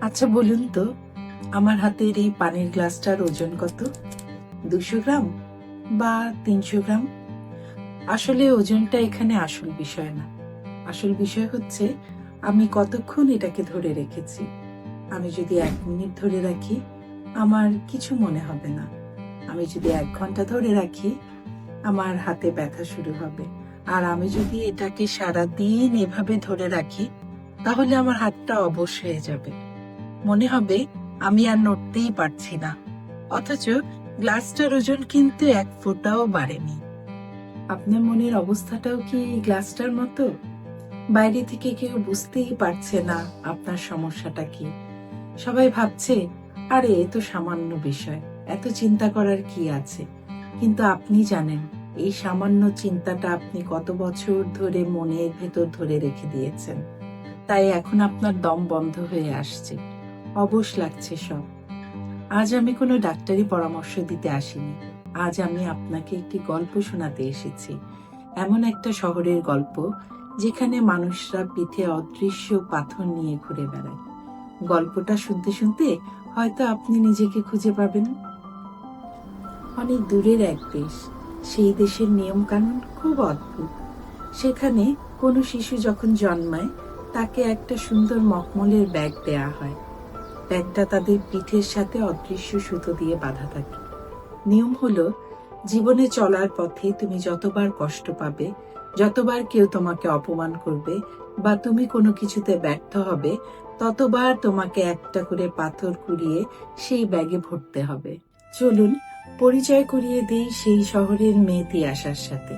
আচ্ছা বলুন তো, আমার হাতের এই পানির গ্লাসটার ওজন কত? দুশো গ্রাম বা তিনশো গ্রাম? আসলে ওজনটা এখানে আসল বিষয় না। আসল বিষয় হচ্ছে, আমি কতক্ষণ এটাকে ধরে রেখেছি? আমি যদি এক মিনিট ধরে রাখি, আমার কিছু মনে হবে না। আমি যদি এক ঘণ্টা ধরে রাখি, আমার হাতে ব্যথা শুরু হবে। আর আমি যদি এটাকে সারা দিন এভাবে ধরে রাখি, তাহলে আমার হাতটা অবশ হয়ে যাবে। মনে হবে আমি আর নড়তেই পারছি না। অথচ গ্লাসটার ওজন কিন্তু এক ফোঁটাও বাড়েনি। আপনার মনের অবস্থাটাও কি গ্লাসটার মতো? বাইরে থেকে কেউ বুঝতেই পারছে না আপনার সমস্যাটা কি। সবাই ভাবছে, আরে, এ তো সামান্য বিষয়, এত চিন্তা করার কি আছে? কিন্তু আপনি জানেন, এই সামান্য চিন্তাটা আপনি কত বছর ধরে মনের ভেতর ধরে রেখে দিয়েছেন। তাই এখন আপনার দম বন্ধ হয়ে আসছে। অবশ লাগছে সব। আজ আমি কোনো ডাক্তারি পরামর্শ দিতে আসিনি। আজ আমি আপনাকে একটি গল্প শোনাতে এসেছি। এমন একটা শহরের গল্প যেখানে মানুষরা পিঠে অদৃশ্য পাথর নিয়ে ঘুরে বেড়ায়। গল্পটা শুনতে শুনতে হয়তো আপনি নিজেকে খুঁজে পাবেন। অনেক দূরের এক দেশ। সেই দেশের নিয়ম কানুন খুব অদ্ভুত। সেখানে কোনো শিশু যখন জন্মায়, তাকে একটা সুন্দর মখমলের ব্যাগ দেয়া হয়। ব্যাগটা তাদের পিঠের সাথে অদৃশ্য সুতো দিয়ে বাঁধা থাকে। নিয়ম হলো, জীবনে চলার পথে তুমি যতবার কষ্ট পাবে, যতবার কেউ তোমাকে অপমান করবে বা তুমি কোনো কিছুতে ব্যর্থ হবে, ততবার তোমাকে একটা করে পাথর কুড়িয়ে সেই ব্যাগে ভরতে হবে। চলুন, পরিচয় করিয়ে দিই সেই শহরের মেয়ে তিয়াসার সাথে।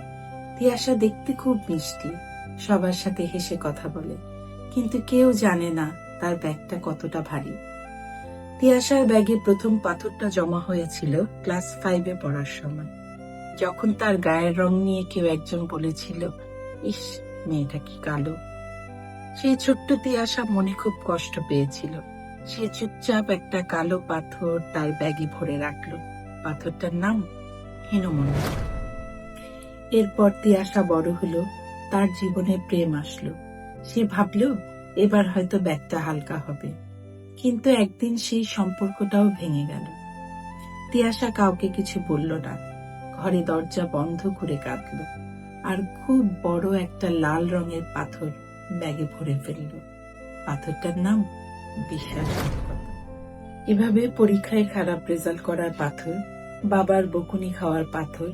তিয়াসা দেখতে খুব মিষ্টি, সবার সাথে হেসে কথা বলে। কিন্তু কেউ জানে না তার ব্যাগটা কতটা ভারী। তিয়াসার ব্যাগে প্রথম পাথরটা জমা হয়েছিল ক্লাস ফাইভে পড়ার সময়। যখন তার গায়ের রং নিয়ে কেউ একজন বলেছিল, ইস, মেয়েটা কি কালো? সেই ছোট্ট তিয়াসা মনে খুব কষ্ট পেয়েছিল। সে চুপচাপ একটা কালো পাথর তার ব্যাগে ভরে রাখল। পাথরটার নাম হীনমন্ডল এরপর তিয়াসা বড় হলো, তার জীবনে প্রেম আসলো। সে ভাবলো, এবার হয়তো ব্যাগটা হালকা হবে। কিন্তু একদিন সেই সম্পর্কটাও ভেঙে গেল। তিয়াসা কাউকে কিছু বলল না। ঘরে দরজা বন্ধ করে কাঁদল আর খুব বড় একটা লাল রঙের পাথর ব্যাগে ভরে ফেলল। পাথরটার নাম বিশ্বাসঘাতকতা এভাবে পরীক্ষায় খারাপ রেজাল্ট করার পাথর, বাবার বকুনি খাওয়ার পাথর,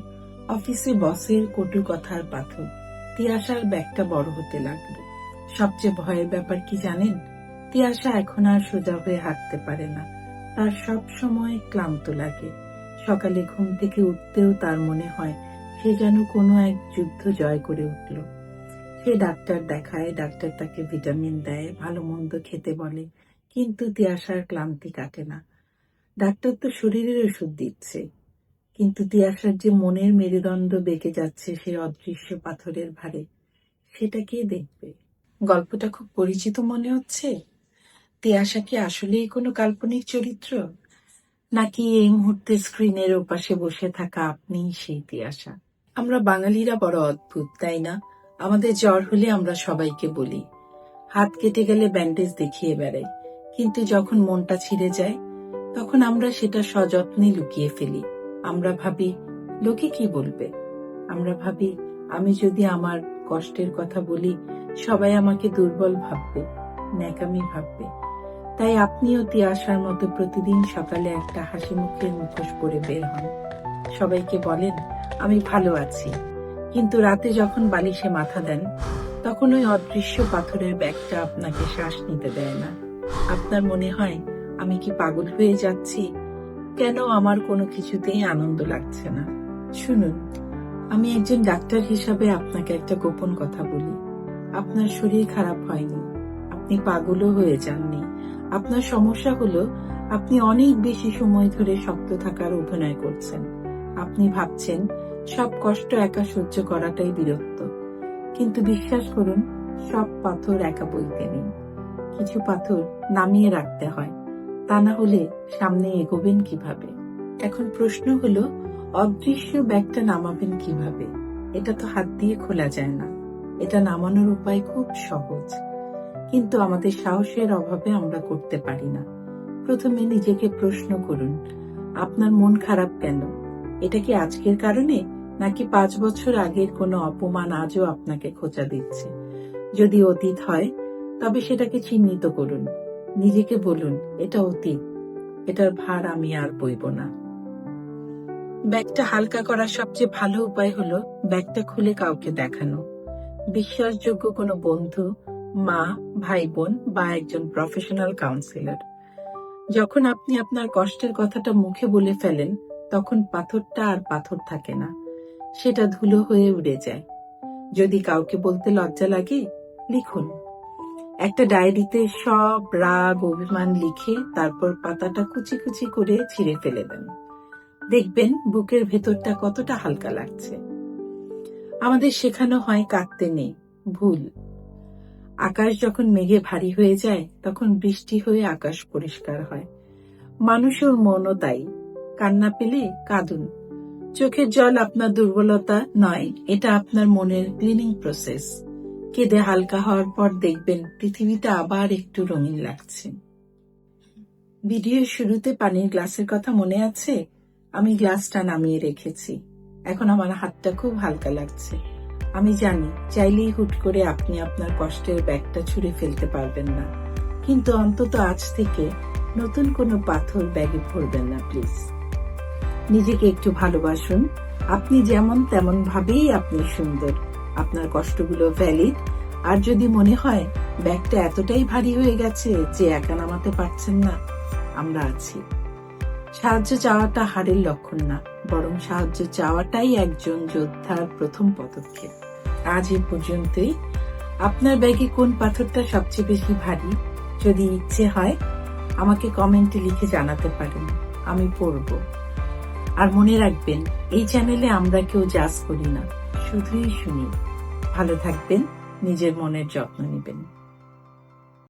অফিসে বসের কটু কথার পাথর তিয়াসার ব্যাগটা বড় হতে লাগল। সবচেয়ে ভয়ের ব্যাপার কি জানেন? তিয়াসা এখন আর সোজা হয়ে হাঁটতে পারে না। তার সব সময় ক্লান্ত লাগে। সকালে ঘুম থেকে উঠতেও তার মনে হয়, সে যেন কোনো এক যুদ্ধ জয় করে উঠল। সে ডাক্তার দেখায়, ডাক্তার তাকে ভিটামিন দেয়, ভালো মন্দ খেতে বলে, কিন্তু তিয়াসার ক্লান্তি কাটে না। ডাক্তার তো শরীরের ওষুধ দিচ্ছে। কিন্তু তিয়াসার যে মনের মেরুদণ্ড বেঁকে যাচ্ছে সেই অদৃশ্য পাথরের ভারে, সেটা কে দেখবে? গল্পটা খুব পরিচিত মনে হচ্ছে? তিয়াসা কি আসলেই কোনো কাল্পনিক চরিত্র? নাকি এই মুহূর্তে স্ক্রিনের ওপাশে বসে থাকা আপনিই সেই তিয়াসা আমরা বাঙালিরা বড় অদ্ভুত, তাই না? আমাদের জ্বর হলে আমরা সবাইকে বলি। হাত কেটে গেলে ব্যান্ডেজ দেখিয়ে বেড়াই। কিন্তু যখন মনটা ছিঁড়ে যায়, তখন আমরা সেটা সযত্নে লুকিয়ে ফেলি। আমরা ভাবি, লোকে কি বলবে? আমরা ভাবি, আমি যদি আমার কষ্টের কথা বলি, সবাই আমাকে দুর্বল ভাববে, ন্যাকামি ভাববে। তাই আপনিও তিয়াসার মতো প্রতিদিন সকালে একটা হাসি মুখের মুখোশ পরে বের হন। সবাইকে বলেন, আমি ভালো আছি। কিন্তু রাতে যখন বালিশে মাথা দেন, তখন ওই অদৃশ্য পাথরের ব্যাগটা আপনাকে শ্বাস নিতে দেয় না। আপনার মনে হয়, আমি কি পাগল হয়ে যাচ্ছি? কেন আমার কোনো কিছুতেই আনন্দ লাগছে না? শুনুন, আমি একজন ডাক্তার হিসাবে আপনাকে একটা গোপন কথা বলি। আপনার শরীর খারাপ হয়নি। আপনি পাগলও হয়ে যাননি। আপনার সমস্যা হলো আপনি অনেক বেশি সময় ধরে শক্ত থাকার অভিনয় করছেন। আপনি ভাবছেন সব কষ্ট একা সহ্য করাটাই বিরক্ত। কিন্তু বিশ্বাস করুন, সব পাথর একা বইতে নেই। কিছু পাথর নামিয়ে রাখতে হয়। তা না হলে সামনে এগোবেন কীভাবে? এখন প্রশ্ন হলো, অদৃশ্য ব্যাগটা নামাবেন কীভাবে? এটা তো হাত দিয়ে খোলা যায় না। এটা নামানোর উপায় খুব সহজ। কিন্তু আমাদের সাহসের অভাবে আমরা করতে পারি না। প্রথমে নিজেকে প্রশ্ন করুন, আপনার মন খারাপ কেন? এটা কি আজকের কারণে, নাকি পাঁচ বছর আগের কোনো অপমান আজও আপনাকে খোঁচা দিচ্ছে? যদি অতীত হয়, তবে সেটাকে চিহ্নিত করুন। নিজেকে বলুন, এটা অতীত, এটার ভার আমি আর বইব না। ব্যাগটা হালকা করার সবচেয়ে ভালো উপায় হলো, ব্যাগটা খুলে কাউকে দেখানো। বিশ্বাসযোগ্য কোনো বন্ধু মা ভাই বোন বা একজন প্রফেশনাল কাউন্সিলর যখন আপনি আপনার কষ্টের কথাটা মুখে বলে ফেলেন, তখন পাথরটা আর পাথর থাকে না। সেটা ধুলো হয়ে উড়ে যায়। যদি কাউকে বলতে লজ্জা লাগে, লিখুন। একটা ডায়েরিতে সব রাগ, অভিমান লিখে তারপর পাতাটা কুচি কুচি করে ছিঁড়ে ফেলে দেন। দেখবেন বুকের ভেতরটা কতটা হালকা লাগছে। আমাদের শেখানো হয় কাঁদতে নেই, ভুল। আকাশ যখন মেঘে ভারী হয়ে যায়, তখন বৃষ্টি হয়ে আকাশ পরিষ্কার হয়। মানুষের মনও তাই কান্না পেলে কাঁদুন। চোখের জল আপনার দুর্বলতা নয়, এটা আপনার মনের ক্লিনিং প্রসেস কেঁদে হালকা হওয়ার পর দেখবেন পৃথিবীটা আবার একটু রঙিন লাগছে। ভিডিওর শুরুতে পানির গ্লাসের কথা মনে আছে? আমি গ্লাসটা নামিয়ে রেখেছি। এখন আমার হাতটা খুব হালকা লাগছে। আমি জানি, চাইলেই হুট করে আপনি আপনার কষ্টের ব্যাগটা ছুঁড়ে ফেলতে পারবেন না। কিন্তু অন্তত আজ থেকে নতুন কোনো পাথর ব্যাগে ভরবেন না, প্লিজ। নিজেকে একটু ভালোবাসুন। আপনি যেমন তেমন ভাবেই আপনি সুন্দর। আপনার কষ্টগুলো ভ্যালিড আর যদি মনে হয় ব্যাগটা এতটাই ভারী হয়ে গেছে যে একা নামাতে পারছেন না, আমরা আছি। সাহায্য চাওয়াটা হারের লক্ষণ না। বরং সাহায্য চাওয়াটাই একজন যোদ্ধার প্রথম পদক্ষেপ। আজ এই পর্যন্তই। আপনার ব্যাগে কোন পাথরটা সবচেয়ে বেশি ভারী? যদি ইচ্ছে হয়, আমাকে কমেন্টে লিখে জানাতে পারেন। আমি পড়ব। আর মনে রাখবেন, এই চ্যানেলে আমরা কেউ জাজ করি না। শুধুই শুনি। ভালো থাকবেন, নিজের মনের যত্ন নেবেন।